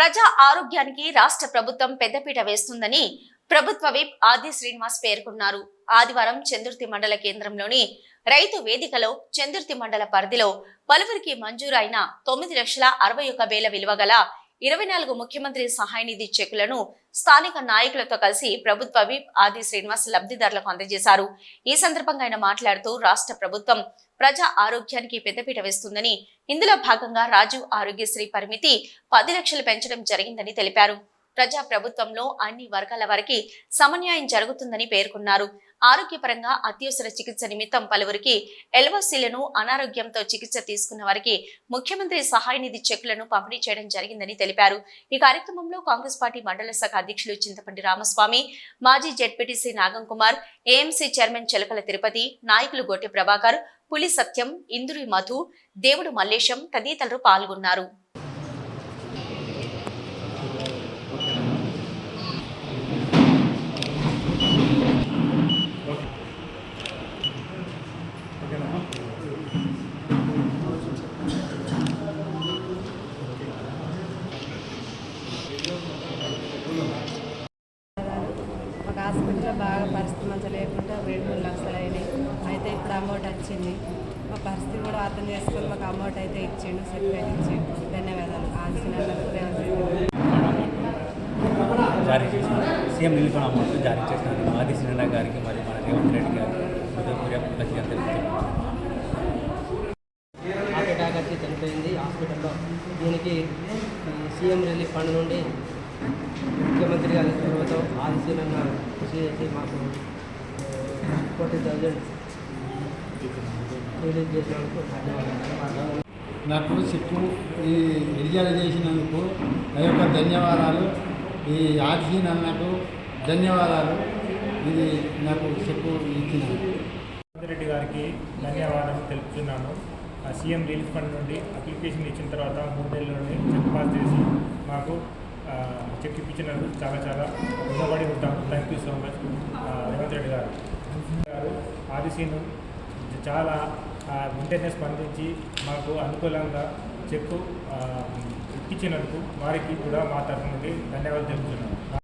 ప్రజా ఆరోగ్యానికి రాష్ట్ర ప్రభుత్వం పెద్దపీట వేస్తుందని ప్రభుత్వ విప్ ఆది శ్రీనివాస్ పేర్కొన్నారు. ఆదివారం చందుర్తి మండల కేంద్రంలోని రైతు వేదికలో చందుర్తి మండల పరిధిలో పలువురికి మంజూరైన తొమ్మిది లక్షల అరవై ఒక వేల విలువ గల ఇరవై నాలుగు ముఖ్యమంత్రి సహాయ నిధి చెక్కులను స్థానిక నాయకులతో కలిసి ప్రభుత్వ విప్ ఆది శ్రీనివాస్ లబ్ధిదారులకు అందజేశారు. ఈ సందర్భంగా ఆయన మాట్లాడుతూ రాష్ట్ర ప్రభుత్వం ప్రజా ఆరోగ్యానికి పెద్దపీట వేస్తుందని ఇందులో భాగంగా రాజీవ్ ఆరోగ్యశ్రీ పరిమితి పది లక్షలు పెంచడం జరిగిందని తెలిపారు. ప్రజా ప్రభుత్వంలో అన్ని వర్గాల వారికి సమన్యాయం జరుగుతుందని పేర్కొన్నారు. ఆరోగ్యపరంగా అత్యవసర చికిత్స నిమిత్తం పలువురికి ఎల్ఓసీలను అనారోగ్యంతో చికిత్స తీసుకున్న వారికి ముఖ్యమంత్రి సహాయ నిధి చెక్కులను పంపిణీ చేయడం జరిగిందని తెలిపారు. ఈ కార్యక్రమంలో కాంగ్రెస్ పార్టీ మండల శాఖ అధ్యక్షులు చింతపండి రామస్వామి మాజీ ZPTC Nagam Kumar AMC chairman Chilakala Tirupati నాయకులు గొట్టె ప్రభాకర్ పులి సత్యం ఇందురి మధు దేవుడు మల్లేశం తదితరులు పాల్గొన్నారు ఒక హాస్పిటల్లో బాగా పరిస్థితి మంచిగా లేకుండా రెండు మూడు లక్షలు అయినాయి. అయితే ఇప్పుడు అమౌంట్ వచ్చింది. మా పరిస్థితి కూడా అర్థం చేసుకొని మాకు అమౌంట్ అయితే ఇచ్చిండు సర్టిఫికేట్ ఇచ్చిండు. ధన్యవాదాలు. ఆల్సిన జారీ చేసిన సీఎం రిలీఫ్ అమౌంట్ జారీ చేసినందుకు ఆది సినిమా గారికి మరియు మన రేవంత్ రెడ్డి గారికి హృదయపూర్వక. హార్ట్ అటాక్ వచ్చి చనిపోయింది. హాస్పిటల్లో దీనికి సీఎం రిలీఫ్ ఫండ్ నుండి ముఖ్యమంత్రి గారి చొరవతో ఆదిశీలన్న కృషి చేసి మాకు ఫోర్టీ థౌజండ్ రిలీజ్ చేసినందుకు ధన్యవాదాలు. నాకు చెప్పు ఈ విడుదల చేసినందుకు నా యొక్క ధన్యవాదాలు. ఈ ఆర్జీన్ అన్నకు ధన్యవాదాలు. ఇది నాకు చెప్పు రేవంత్ రెడ్డి గారికి ధన్యవాదాలు తెలుపుతున్నాను. ఆ సీఎం రిలీఫ్ ఫండ్ నుండి అప్లికేషన్ ఇచ్చిన తర్వాత మూడు నెలల్లోనే చెక్ పాస్ చేసి మాకు చెక్ ఇప్పించినందుకు చాలా చాలా రుణపడి ఉంటాం. Thank you so much Revanth Reddy garu. Garu Adiseenu చాలా ఆ, వెంటనే స్పందించి మాకు అనుకూలంగా చెక్కు ఇప్పించినందుకు వారికి కూడా మా తరఫు నుండి ధన్యవాదాలు తెలుపుతున్నాను